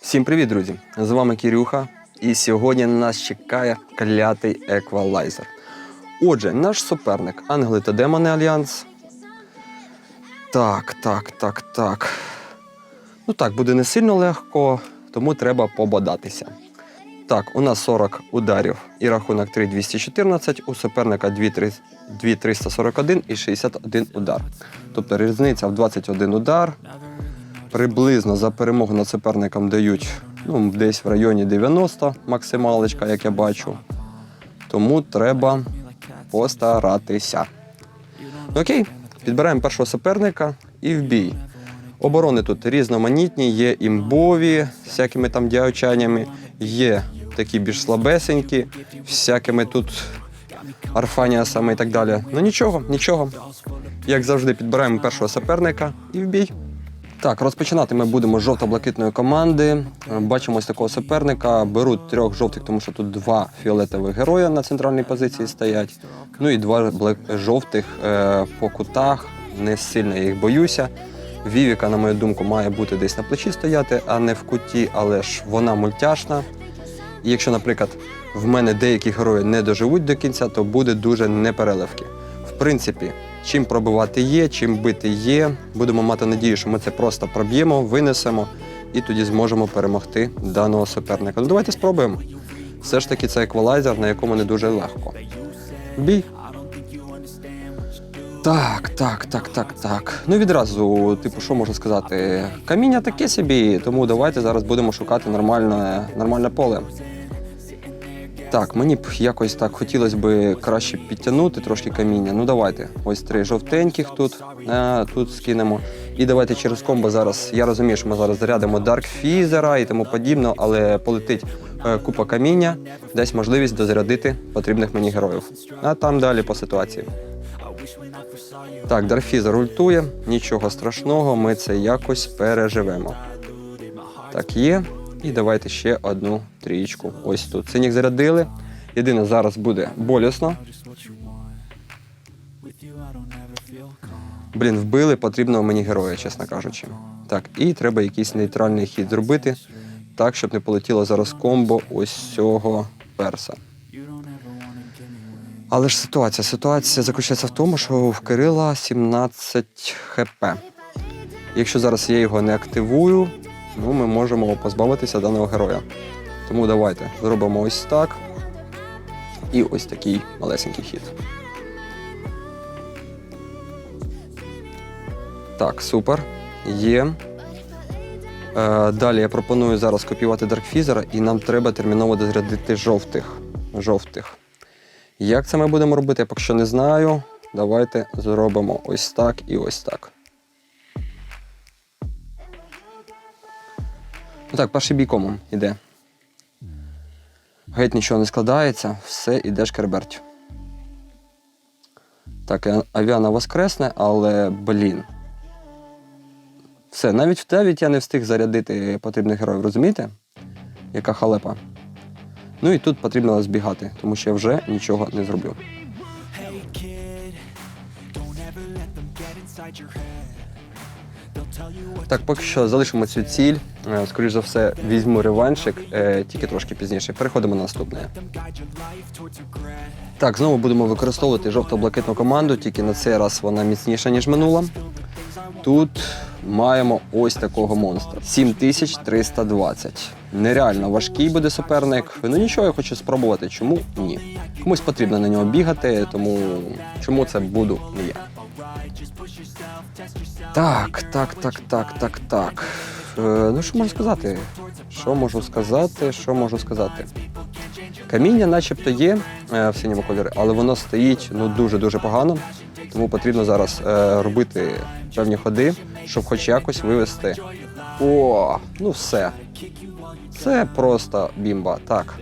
Всім привіт, друзі! З вами Кірюха, і сьогодні на нас чекає клятий еквалайзер. Отже, наш суперник Ангели та Демони Альянс. Так, так, так, так. Ну так, буде не сильно легко, тому треба пободатися. Так, у нас 40 ударів і рахунок 3214, у суперника 2341 і 61 удар. Тобто різниця в 21 удар. Приблизно за перемогу над суперником дають ну, десь в районі 90 максималочка, як я бачу. Тому треба постаратися. Ну, окей, підбираємо першого суперника і в бій. Оборони тут різноманітні, є імбові, всякими там діячаннями, є такі більш слабесенькі, всякими тут арфаніасами і так далі. Ну нічого, нічого. Як завжди, підбираємо першого суперника і в бій. Так, розпочинати ми будемо з жовто-блакитної команди. Е, Бачимо ось такого суперника. Беруть трьох жовтих, тому що тут два фіолетових героя на центральній позиції стоять. Ну і два жовтих е, по кутах. Не сильно я їх боюся. Вівіка, на мою думку, має бути десь на плечі стояти, а не в куті, але ж вона мультяшна. І якщо, наприклад, в мене деякі герої не доживуть до кінця, то буде дуже непереливки. Принципі, чим пробивати є, чим бити є. Будемо мати надію, що ми це просто проб'ємо, винесемо і тоді зможемо перемогти даного суперника. Ну давайте спробуємо. Все ж таки це еквалайзер, на якому не дуже легко. Бій. Так, так, так, так, так. Ну відразу, типу, що можна сказати? Каміння таке собі, тому давайте зараз будемо шукати нормальне, нормальне поле. Так, мені б якось так хотілося б краще підтягнути трошки каміння. Ну давайте. Ось три жовтеньких тут, е, тут скинемо. І давайте через комбо зараз. Я розумію, що ми зараз зарядимо Дарк Фізера і тому подібне, але полетить е, купа каміння, дасть можливість дозарядити потрібних мені героїв. А там далі по ситуації. Так, Дарфізер ультує, нічого страшного, ми це якось переживемо. Так, є. І давайте ще одну трієчку. Ось тут. Синіх зарядили. Єдине, зараз буде болісно. Блін, вбили потрібного мені героя, чесно кажучи. Так, і треба якийсь нейтральний хід зробити, так, щоб не полетіло зараз комбо ось цього перса. Але ж ситуація. Ситуація заключається в тому, що в Кирила 17 хп. Якщо зараз я його не активую, ну, ми можемо позбавитися даного героя. Тому давайте зробимо ось так. І ось такий малесенький хід. Так, супер. Є. Е, далі я пропоную зараз копіювати Даркфізера, і нам треба терміново дозарядити жовтих. жовтих. Як це ми будемо робити, я поки що не знаю. Давайте зробимо ось так і ось так. Ну так, перший бій комом іде. Геть нічого не складається, все іде шкерберть. Так, авіана воскресне, але блін. Все, навіть в навіть я не встиг зарядити потрібних героїв, розумієте? Яка халепа. Ну і тут потрібно збігати, тому що я вже нічого не зроблю. Hey kid, don't ever let them get inside your head. Так, поки що залишимо цю ціль. Скоріше за все, візьму реваншик, е, тільки трошки пізніше. Переходимо на наступне. Так, знову будемо використовувати жовто-блакитну команду, тільки на цей раз вона міцніша, ніж минула. Тут маємо ось такого монстра. 7320. Нереально важкий буде суперник. Ну нічого, я хочу спробувати. Чому ні? Комусь потрібно на нього бігати, тому чому це буду не я. Так, так, так, так, так, так. Е, ну, що можу сказати? Що можу сказати? Що можу сказати? Каміння начебто є е, в синьому кольорі, але воно стоїть ну, дуже-дуже погано. Тому потрібно зараз е, робити певні ходи, щоб хоч якось вивести. О, ну все. Це просто бімба. Так.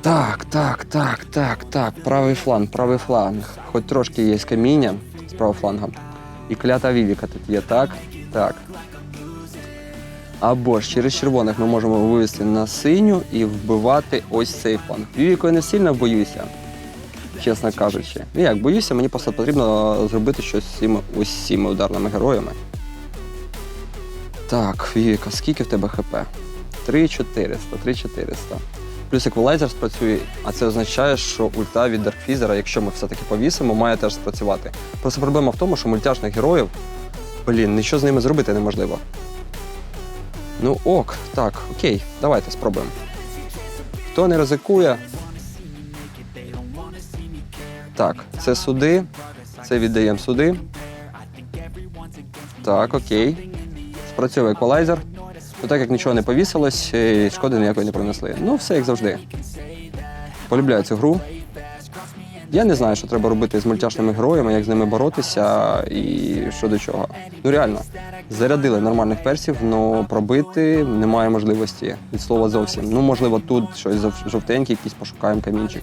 Так, так, так, так, так. Правий фланг, правий фланг. Хоч трошки є каміння з правого фланга. І клята Вівіка тут є, так? Так. Або ж через червоних ми можемо вивести на синю і вбивати ось цей фланг. Вівікою не сильно боюся, чесно кажучи. Ну як, боюся, мені просто потрібно зробити щось з цими ось ударними героями. Так, Віка, скільки в тебе хп? 3400, 3400. Плюс еквалайзер спрацює, а це означає, що ульта від Даркфізера, якщо ми все-таки повісимо, має теж спрацювати. Просто проблема в тому, що мультяшних героїв, блін, нічого з ними зробити неможливо. Ну ок, так, окей, давайте спробуємо. Хто не ризикує. Так, це суди. Це віддаємо суди. Так, окей. Спрацьовує еквалайзер. Ну, так як нічого не повісилось, і шкоди ніякої не принесли. Ну, все як завжди. Полюбляю цю гру. Я не знаю, що треба робити з мультяшними героями, як з ними боротися і що до чого. Ну реально, зарядили нормальних персів, але пробити немає можливості від слова зовсім. Ну, можливо, тут щось жов- жовтеньке, якийсь пошукаємо камінчик.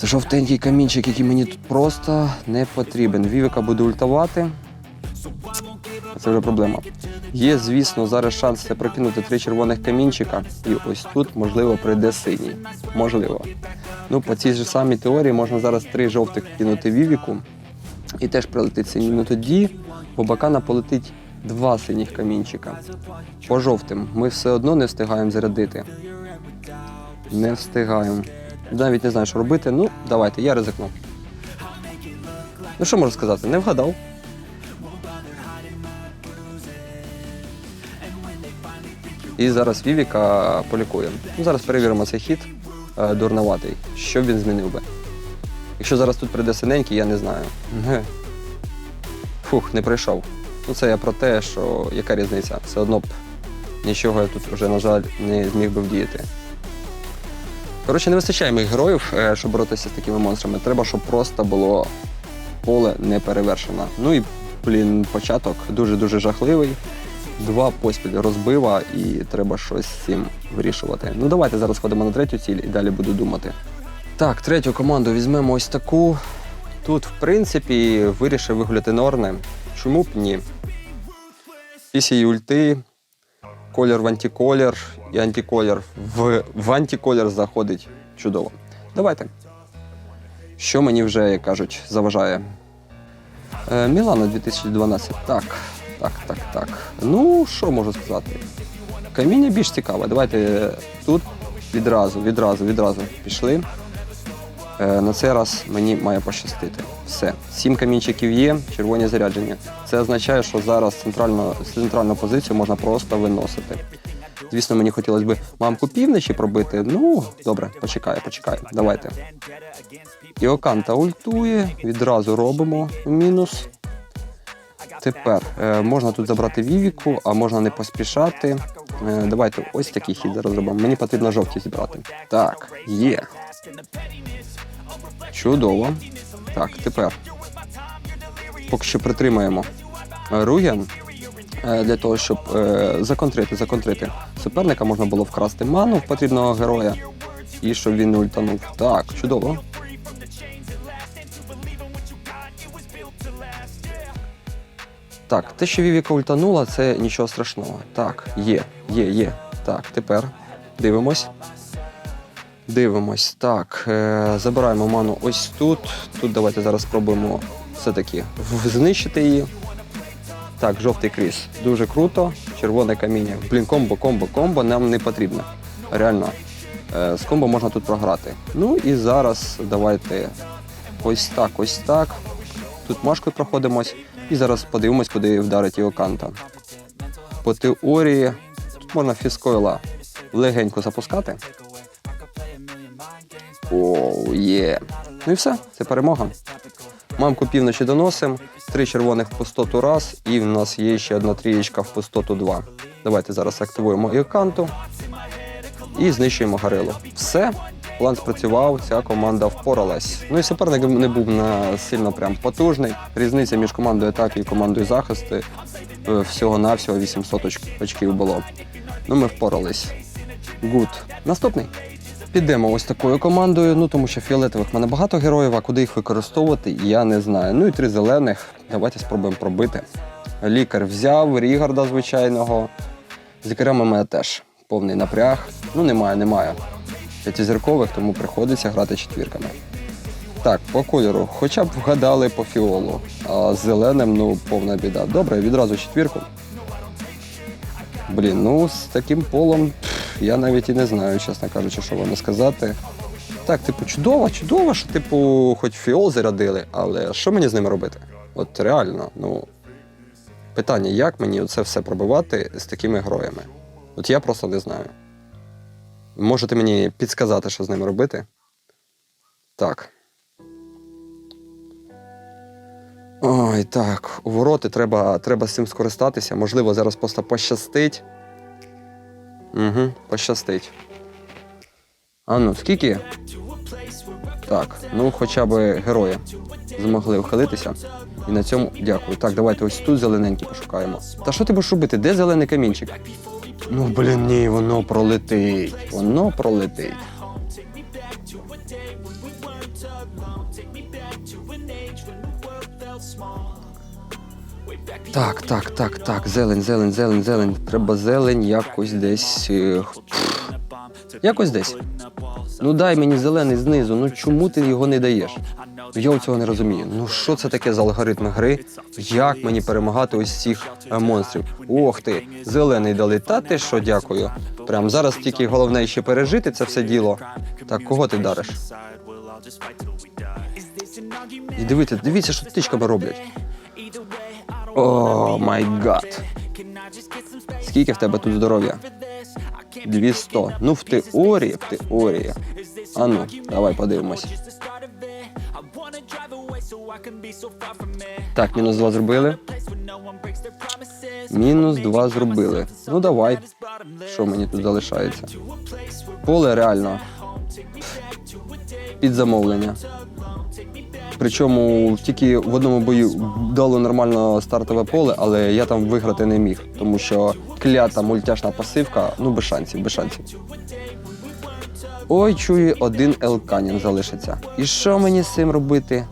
Це жовтенький камінчик, який мені тут просто не потрібен. Вівика буде ультавати. Це вже проблема. Є, звісно, зараз шанс це прокинути три червоних камінчика, і ось тут, можливо, прийде синій. Можливо. Ну, по цій ж самій теорії можна зараз три жовтих кинути Вівіку, і теж прилетить синій. Ну тоді у Бакана полетить два синіх камінчика. По жовтим ми все одно не встигаємо зарядити. Не встигаємо. Навіть не знаю, що робити. Ну, давайте, я ризикну. Ну, що можу сказати? Не вгадав. І зараз Вівіка полікує. Ну, зараз перевіримо цей хід е, дурноватий. Що б він змінив би? Якщо зараз тут прийде синенький, я не знаю. Фух, не прийшов. Ну, це я про те, що яка різниця? Все одно б нічого я тут вже, на жаль, не зміг би вдіяти. Коротше, не вистачає моїх героїв, е, щоб боротися з такими монстрами. Треба, щоб просто було поле не перевершено. Ну і, блін, початок дуже-дуже жахливий. Два поспіль розбива і треба щось з цим вирішувати. Ну давайте зараз ходимо на третю ціль і далі буду думати. Так, третю команду візьмемо ось таку. Тут, в принципі, вирішив вигуляти Норне. Чому б ні? Її ульти, колір в антиколір і антиколір в, в антиколір заходить чудово. Давайте. Що мені вже, як кажуть, заважає? Е, Мілана 2012. Так, так, так, так. Ну, що можу сказати? Каміння більш цікаве. Давайте тут відразу, відразу, відразу пішли. Е, на цей раз мені має пощастити. Все. Сім камінчиків є, червоні зарядження. Це означає, що зараз центральну, центральну позицію можна просто виносити. Звісно, мені хотілося б мамку півночі пробити. Ну, добре, почекаю, почекаю. Давайте. Іоканта ультує, відразу робимо мінус. Тепер е, можна тут забрати Вівіку, а можна не поспішати. Е, давайте ось такий хід зараз зробимо. Мені потрібно жовті зібрати. Так, є. Чудово. Так, тепер. Поки що притримаємо Руген е, для того, щоб е, законтрити, законтрити. Суперника можна було вкрасти ману в потрібного героя і щоб він не ультанув. Так, чудово. Так, те, що Вівіка ультанула, це нічого страшного. Так, є, є, є. Так, тепер дивимось. Дивимось. Так, е, забираємо ману ось тут. Тут давайте зараз спробуємо все-таки знищити її. Так, жовтий кріс. Дуже круто. Червоне каміння. Блін, комбо, комбо, комбо нам не потрібно. Реально. Е, з комбо можна тут програти. Ну і зараз давайте ось так, ось так. Тут машкою проходимось. І зараз подивимось, куди вдарить його канта. По теорії, тут можна фіскойла легенько запускати. Оу, є. Ну і все, це перемога. Мамку півночі доносимо, три червоних в пустоту раз, і в нас є ще одна трієчка в пустоту два. Давайте зараз активуємо іоканту і знищуємо горилу. Все, план спрацював, ця команда впоралась. Ну і суперник не був на сильно прям потужний. Різниця між командою атаки і командою захисту е, всього-навсього 800 оч- очків було. Ну, ми впорались. Гуд. Наступний. Підемо ось такою командою, ну тому що фіолетових в мене багато героїв, а куди їх використовувати, я не знаю. Ну і три зелених. Давайте спробуємо пробити. Лікар взяв, Рігарда звичайного. З лікарями мене теж повний напряг. Ну, немає, немає. П'ятизіркових, тому приходиться грати четвірками. Так, по кольору. Хоча б вгадали по фіолу. А з зеленим, ну, повна біда. Добре, відразу четвірку. Блін, ну з таким полом я навіть і не знаю, чесно кажучи, що вам сказати. Так, типу, чудово, чудово, що, типу, хоч фіол зарядили, але що мені з ними робити? От реально, ну. Питання, як мені це все пробивати з такими героями? От я просто не знаю. Можете мені підсказати, що з ними робити? Так. Ой, так, у вороти треба, треба з цим скористатися. Можливо, зараз просто пощастить. Угу, пощастить. А ну, скільки? Так, ну хоча б герої змогли вхилитися. І на цьому дякую. Так, давайте ось тут зелененький пошукаємо. Та що ти будеш робити? Де зелений камінчик? Ну, блін, ні, воно пролетить. Воно пролетить. Так, так, так, так, зелень, зелень, зелень, зелень. Треба зелень якось десь. е, Якось десь. Ну дай мені зелений знизу, ну чому ти його не даєш? Я цього не розумію. Ну що це таке за алгоритм гри? Як мені перемагати ось цих е, монстрів? Ох ти, зелений дали. Та ти що, дякую. Прям зараз тільки головне ще пережити це все діло. Так, кого ти дариш? І дивіться, дивіться, що птичками роблять. О, май гад. Скільки в тебе тут здоров'я? 200. Ну, в теорії, в теорії. А ну, давай подивимось. Так, мінус 2 зробили. Мінус 2 зробили. Ну давай. Що мені тут залишається? Поле реально. Під замовлення. Причому тільки в одному бою дало нормально стартове поле, але я там виграти не міг, тому що клята мультяшна пасивка, ну без шансів, без шансів. Ой, чую, один елканін залишиться. І що мені з цим робити?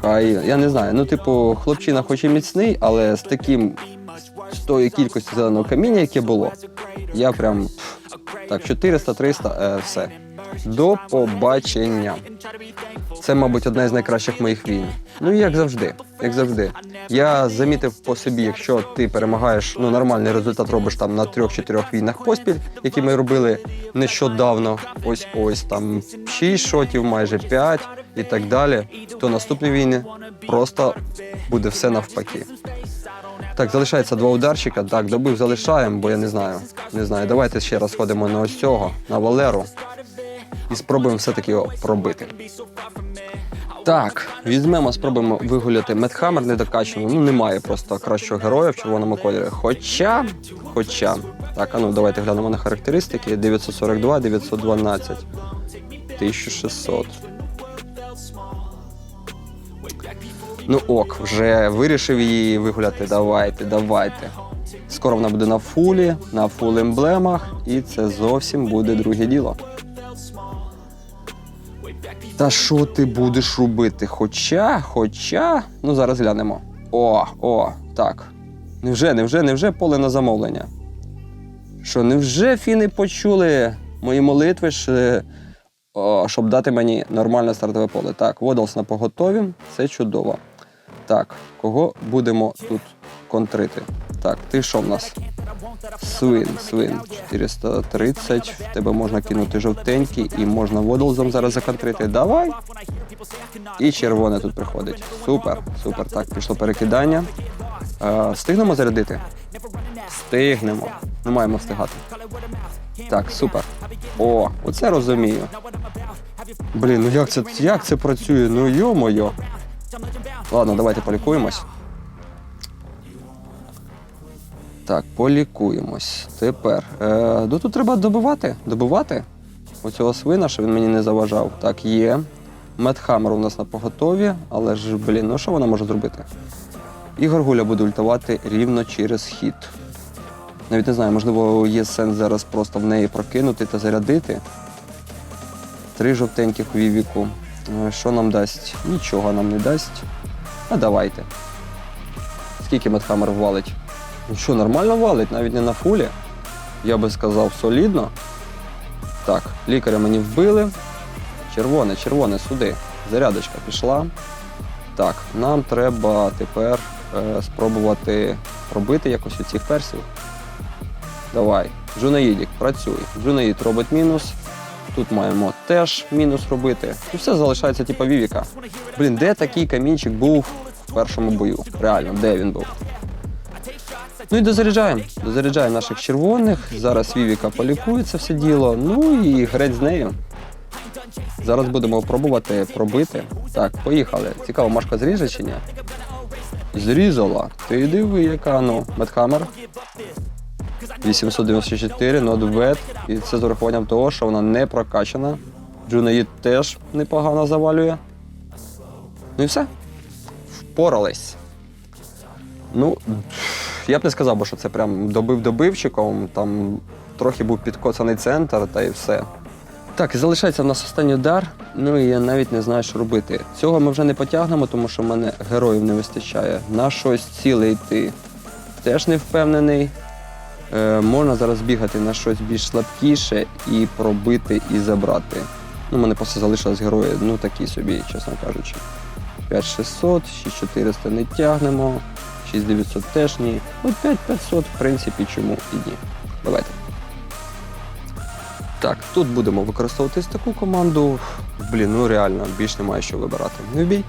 Хай, я не знаю. Ну, типу, хлопчина хоч і міцний, але з таким з тої кількості зеленого каміння, яке було, я прям так, 400-300, е, все. До побачення. Це, мабуть, одна з найкращих моїх війн. Ну і як завжди, як завжди. Я замітив по собі, якщо ти перемагаєш, ну нормальний результат робиш там на трьох-чотирьох війнах поспіль, які ми робили нещодавно. Ось ось там 6 шотів, майже 5 і так далі. То наступні війни просто буде все навпаки. Так, залишається два ударчика. Так, добив залишаємо, бо я не знаю. Не знаю. Давайте ще раз ходимо на ось цього, на Валеру. І спробуємо все-таки його пробити. Так, візьмемо, спробуємо вигуляти Медхаммер недокачаний. Ну, немає просто кращого героя в червоному кольорі. Хоча, хоча. Так, а ну давайте глянемо на характеристики. 942, 912, 1600. Ну ок, вже вирішив її вигуляти. Давайте, давайте. Скоро вона буде на фулі, на фул емблемах, і це зовсім буде друге діло. Та що ти будеш робити? Хоча, хоча. Ну, зараз глянемо. О, о, так. Невже, невже, невже поле на замовлення? Що, невже фіни почули мої молитви, що, о, щоб дати мені нормальне стартове поле? Так, Водолс на поготові, це чудово. Так, кого будемо тут контрити? Так, ти що в нас? Свин, свин, 430. В тебе можна кинути жовтенький і можна водолзом зараз законтрити. Давай. І червоне тут приходить. Супер, супер. Так, пішло перекидання. Е, встигнемо зарядити? Встигнемо. Не маємо встигати. Так, супер. О, оце розумію. Блін, ну як це, як це працює? Ну йо-моє. Ладно, давайте полікуємось. Так, полікуємось. Тепер. Е, ну тут треба добивати. Добивати оцього свина, щоб він мені не заважав. Так, є. Медхаммер у нас на поготові, але ж, блін, ну що вона може зробити? І Горгуля буде ультувати рівно через хід. Навіть не знаю, можливо, є сенс зараз просто в неї прокинути та зарядити. Три жовтеньких у Вівіку. Е, Що нам дасть? Нічого нам не дасть. А давайте. Скільки Медхаммер валить? Ну що, нормально валить, навіть не на фулі. Я би сказав, солідно. Так, лікаря мені вбили. Червоне, червоне, сюди. зарядочка пішла. Так, нам треба тепер е, спробувати пробити якось у цих персів. Давай, Джунаїдік, працюй. Джунаїд робить мінус. Тут маємо теж мінус робити. І все залишається типа Вівіка. Блін, де такий камінчик був в першому бою? Реально, де він був? Ну і дозаряджаємо. Дозаряджаємо наших червоних. Зараз Вівіка полікує це все діло. Ну і греть з нею. Зараз будемо пробувати пробити. Так, поїхали. Цікаво, Машка зріже чи ні? Зрізала. Ти диви, яка ну. Медхаммер. 894, not bad. І це з урахуванням того, що вона не прокачана. Джунаїд теж непогано завалює. Ну і все. Впорались. Ну, я б не сказав, би, що це прям добив добивчиком, там трохи був підкоцаний центр та і все. Так, і залишається в нас останній удар. Ну і я навіть не знаю, що робити. Цього ми вже не потягнемо, тому що в мене героїв не вистачає. На щось ціле йти. Теж не впевнений. Е, можна зараз бігати на щось більш слабкіше і пробити і забрати. Ну, у мене просто залишилось герої, ну такі собі, чесно кажучи. 5600, 6400 не тягнемо, 6900 теж ні. Ну, 5500, в принципі, чому і ні. Давайте. Так, тут будемо використовувати таку команду. Блін, ну реально, більш немає що вибирати. Ну, бій.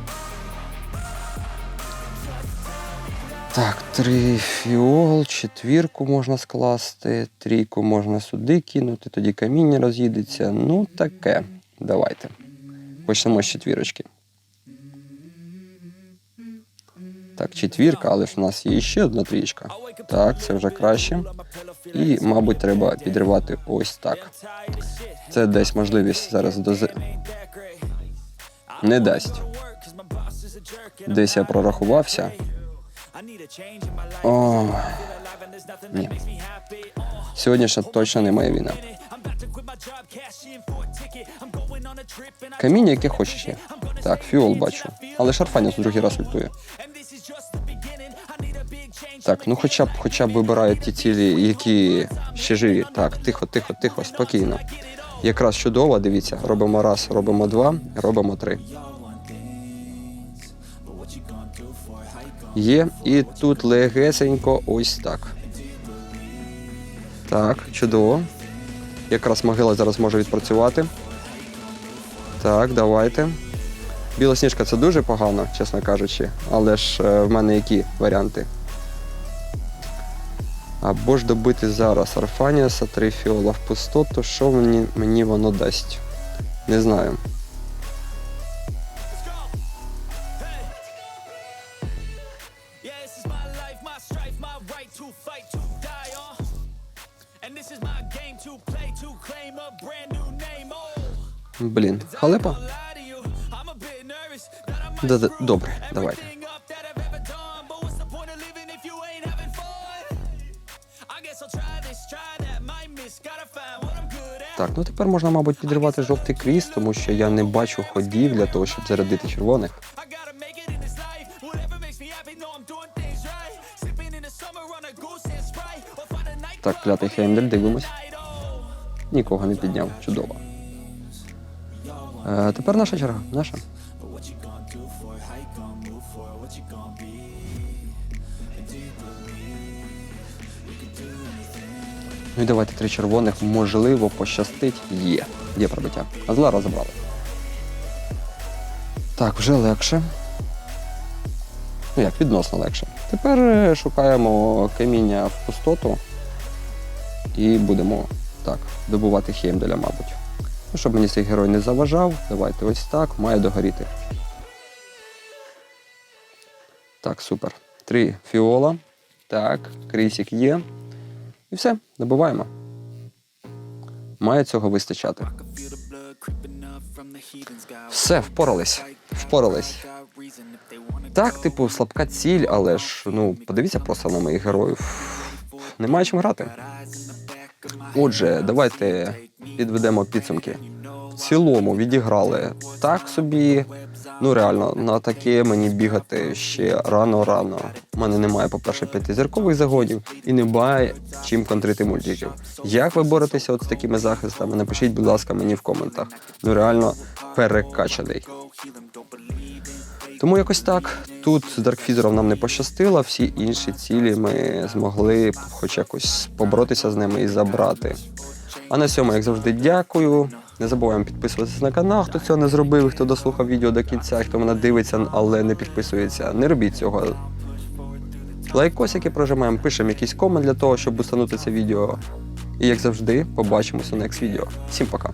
Так, три фіол, четвірку можна скласти, трійку можна сюди кинути, тоді каміння роз'їдеться. Ну, таке. Давайте. Почнемо з четвірочки. Так, четвірка, але ж у нас є ще одна трічка. Так, це вже краще. І, мабуть, треба підривати ось так. Це десь можливість зараз дози. Не дасть. Десь я прорахувався. О, ні. Сьогодні ще точно не моя війна. Каміння, яке хочеш є. Так, фіол бачу. Але Шарфаніус другий раз ультує. Так, ну хоча б хоча б вибирають ті цілі, які ще живі. Так, тихо, тихо, тихо, спокійно. Якраз чудово, дивіться, робимо раз, робимо два, робимо три. Є, і тут легесенько ось так. Так, чудово. Якраз могила зараз може відпрацювати. Так, давайте. Білосніжка це дуже погано, чесно кажучи, але ж е, в мене які варіанти? Або ж добити зараз Арфаніаса, три фіола в пустоту, що мені, мені воно дасть? Не знаю. Yeah, this is my Так, ну тепер можна, мабуть, підривати жовтий кріс, тому що я не бачу ходів для того, щоб зарядити червоних. Так, клятий Хеймдель, дивимось. Нікого не підняв. Чудово. Е, тепер наша черга. Наша. Ну і давайте три червоних, можливо, пощастить. Є. Є пробиття. А зла розібрали. Так, вже легше. Ну як, відносно легше. Тепер е, шукаємо каміння в пустоту і будемо так, добувати Хеймделя, мабуть. Ну, щоб мені цей герой не заважав, давайте ось так, має догоріти. Так, супер. Три фіола. Так, крісік є. І все, добуваємо. Має цього вистачати. Все, впорались. Впорались. Так, типу, слабка ціль, але ж ну, подивіться просто на моїх героїв. Немає чим грати. Отже, давайте підведемо підсумки. Цілому відіграли так собі. Ну реально, на таке мені бігати ще рано-рано. У мене немає, по-перше, п'ятизіркових загонів і немає чим контрити мультиків. Як ви боретеся от з такими захистами? Напишіть, будь ласка, мені в коментах. Ну реально перекачаний. Тому якось так. Тут з Даркфізером нам не пощастило, всі інші цілі ми змогли хоч якось поборотися з ними і забрати. А на цьому, як завжди, дякую. Не забуваємо підписуватися на канал, хто цього не зробив, хто дослухав відео до кінця, хто мене дивиться, але не підписується. Не робіть цього. Лайкосики прожимаємо, пишемо якийсь комент для того, щоб установити це відео. І як завжди, побачимося на next відео. Всім пока.